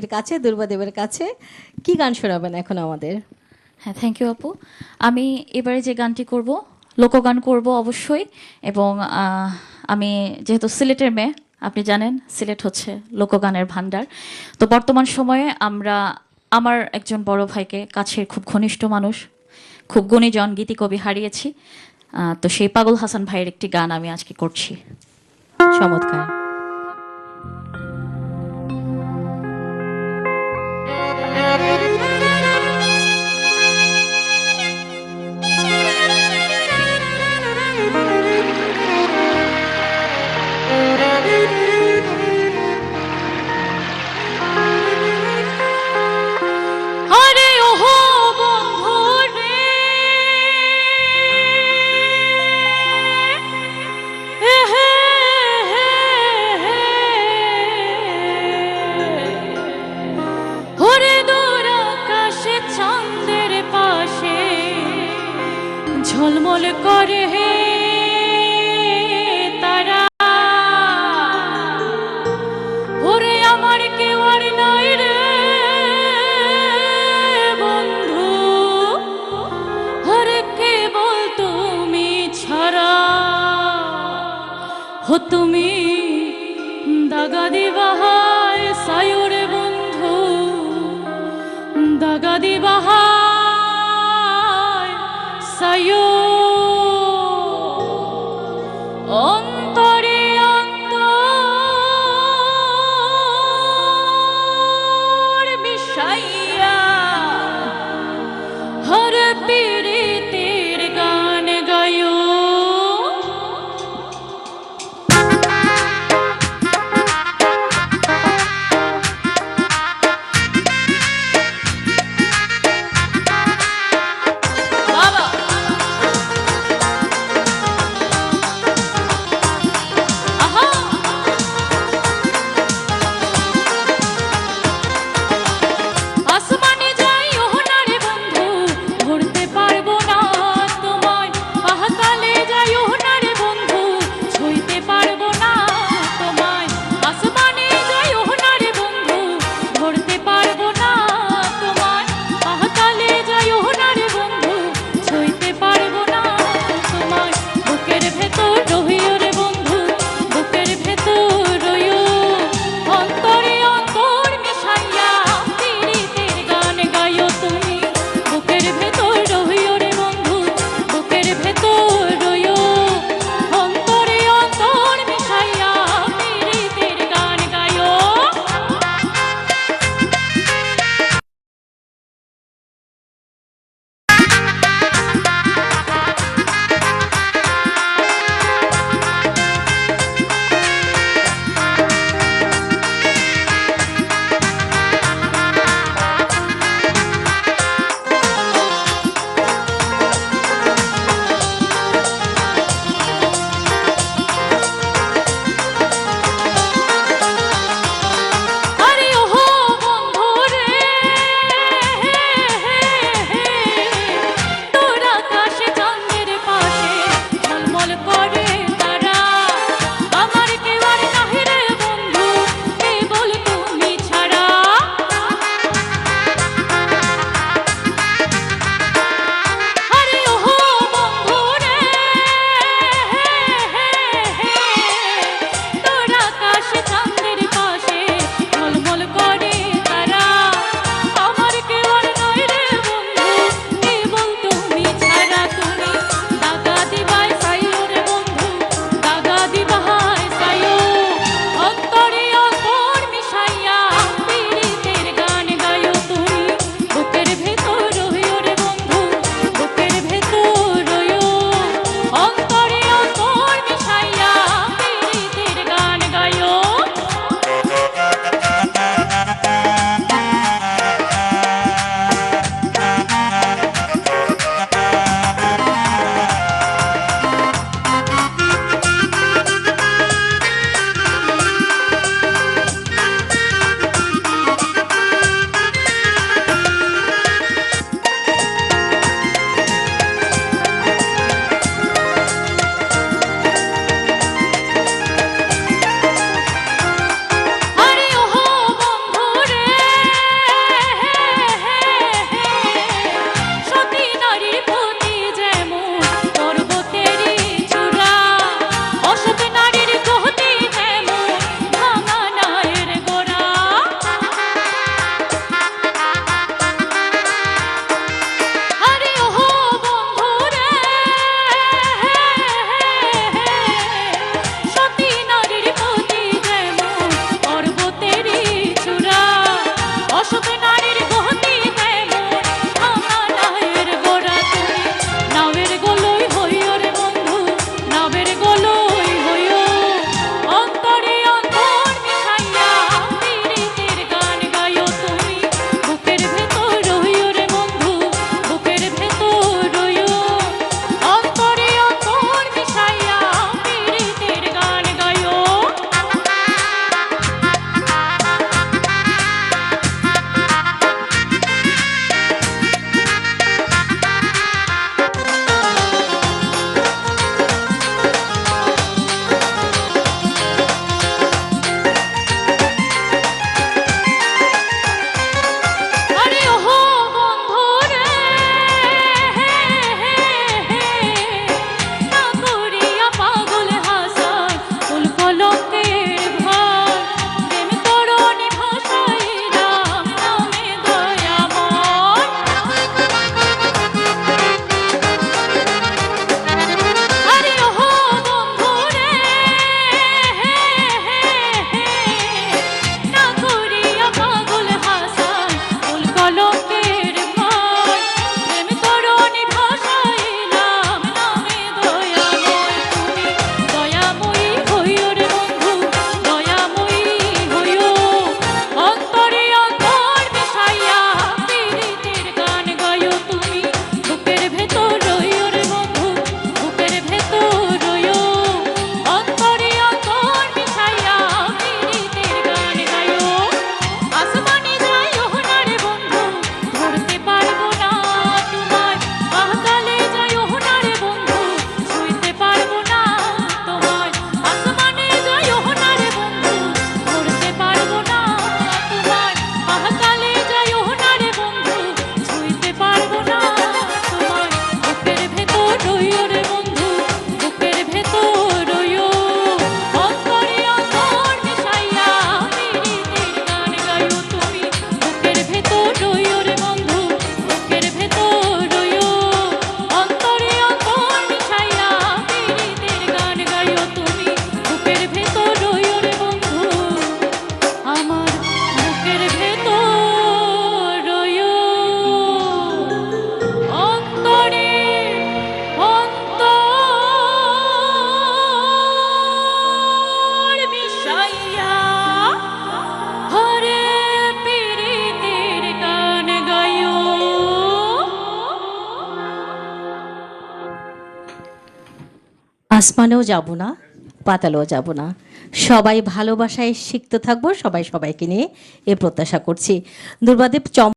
এর কাছে দুর্বাদেবের কাছে। কি গান শোনাবেন এখন আমাদের? হ্যাঁ থ্যাংক ইউ আপু। আমি এবারে যে গানটি করব, লোকগান করব অবশ্যই, এবং আমি যেহেতু সিলেটের মেয়ে, আপনি জানেন সিলেট হচ্ছে লোকগানের ভান্ডার তো বর্তমান সময়ে আমরা, আমার একজন বড় ভাইকে কাছের খুব ঘনিষ্ঠ মানুষ, খুব গুণীজন, গীতিকবি হারিয়েছি। তো সেই পাগল হাসান ভাইয়ের একটি গান আমি আজকে করছি। চমৎকার। ঝলমল করে হে তারা। ওরে আমার রে বন্ধু। তুমি ছাড়া। হো তুমি দাগা দিবাহায় সায়রে বন্ধু। দাগা দিবাহায় সায়ো আসমানেও যাব না, পাতালেও যাব না। সবাই ভালোবাসায় শিখতে থাকব, সবাই সবাইকে নিয়ে এ প্রত্যাশা করছি। দুর্বাদেব চম